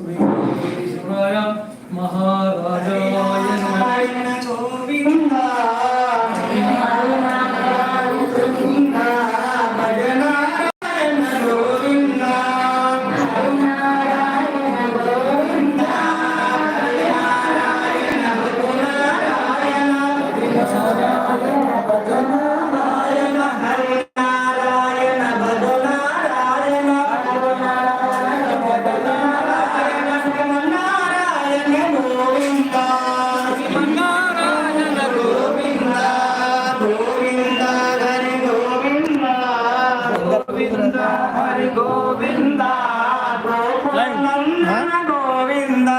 Amen. Govinda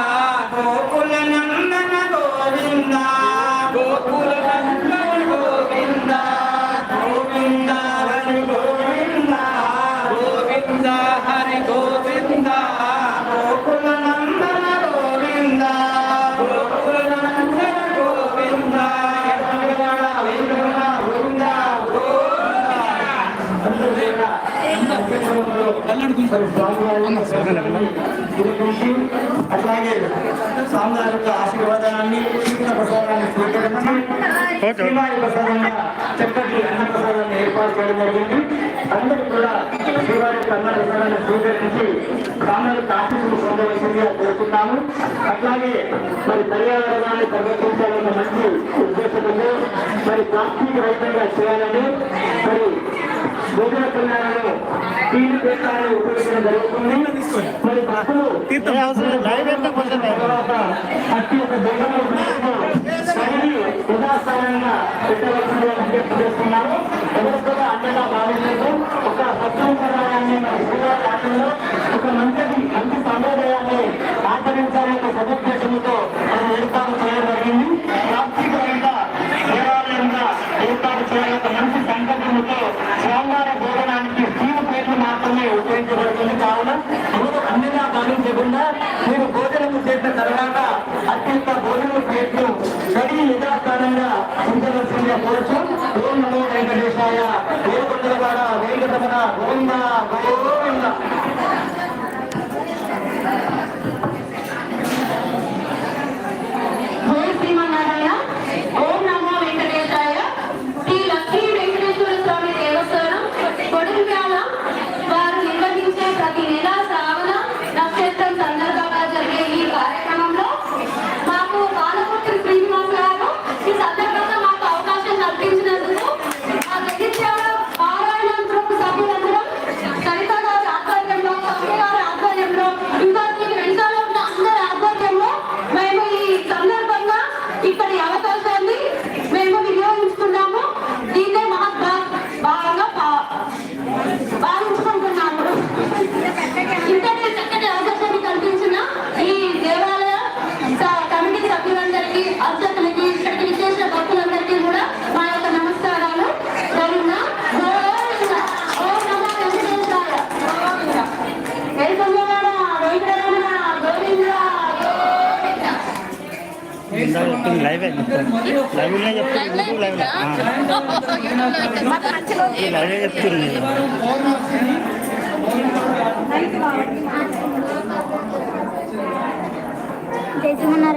అట్లాగే స్వామివారి యొక్క ఆశీర్వాదాన్ని ప్రసాదాన్ని స్వీకరించి ప్రసాదంగా చక్కటి అన్న ప్రసాదాన్ని ఏర్పాటు చేయడం జరిగింది. అందరూ కూడా శ్రీవారి యొక్క అన్న ప్రసాదాన్ని స్వీకరించి స్వామివారికి ఆశీస్సులు పొందవలసిందిగా కోరుతున్నాము. అట్లాగే మరి పర్యావరణాన్ని పరిరక్షించాలన్న మంచి ఉద్దేశంతో మరి ప్లాస్టిక్ రహితంగా చేయాలని మరి భోజన కళ్యాణంలో స్టీల్ పేటాలను ఉపయోగించడం జరుగుతుంది. మరి భక్తులు తర్వాత అట్టి ఒక దొంగలు కడిగి యథాస్థానంగా పెట్టవలసిందిగా విజ్ఞప్తి చేస్తున్నాము ఎవరు కూడా అండగా భావించదు ఒక సత్సంప్రదాయాన్ని మన శ్రీవారి ఆటంలో ఒక మంచిది మంచి సంప్రదాయాన్ని ఆచరించాలనే సదుద్దేశంతో మనం ఏర్పాటు చేయడం జరిగింది ప్లాస్టిక్ రహిత దేవాలయంగా ఏర్పాటు చేయాలన్న మంచి సంకల్పంతో స్వామివారి భోజనానికి స్టీల్ ప్లేట్లు మాత్రమే ఉపయోగించబడుతుంది కావున మీరు అన్నిగా మీరు భోజనం చేసిన తర్వాత అత్యంత భోజనం చేస్తూ కడిగి యథాస్థానంగా ఉంచవలసిందిగా కోరుచు లైవ్ లైవ్ చెప్తుంది లైవ్ లైవ్ చెప్తుంది చేసి ఉన్నారు